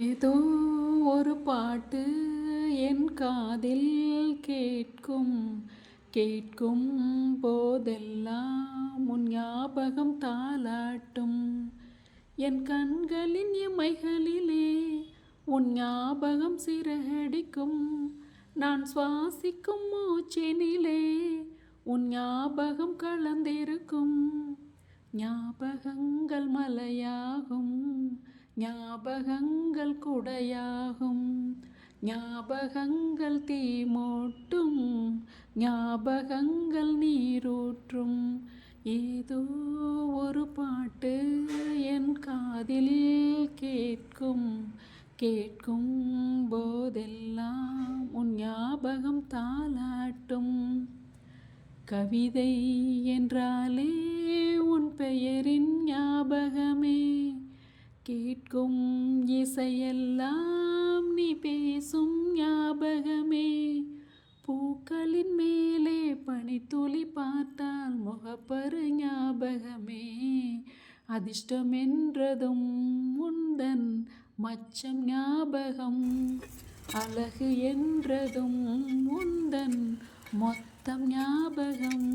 ஏதோ ஒரு பாட்டு என் காதில் கேட்கும். கேட்கும் போதெல்லாம் உன் ஞாபகம் தாளாட்டும். என் கண்களின் இமைகளிலே உன் ஞாபகம் சிறகடிக்கும். நான் சுவாசிக்கும் மூச்சினிலே உன் ஞாபகம் கலந்திருக்கும். ஞாபகங்கள் மலையா ஞாபகங்கள் குடையாகும். ஞாபகங்கள் தீமூட்டும் ஞாபகங்கள் நீரூற்றும். ஏதோ ஒரு பாட்டு என் காதில் கேட்கும். கேட்கும் போதெல்லாம் உன் ஞாபகம் தாளாட்டும். கவிதை என்றாலே உன் பெயரின் கேட்கும் இசையெல்லாம் நீ பேசும் ஞாபகமே. பூக்களின் மேலே பனித்துளி பார்த்தால் முகப்பரு ஞாபகமே. அதிர்ஷ்டம் என்றதும் உந்தன் மச்சம் ஞாபகம். அழகு என்றதும் உந்தன் மொத்தம் ஞாபகம்.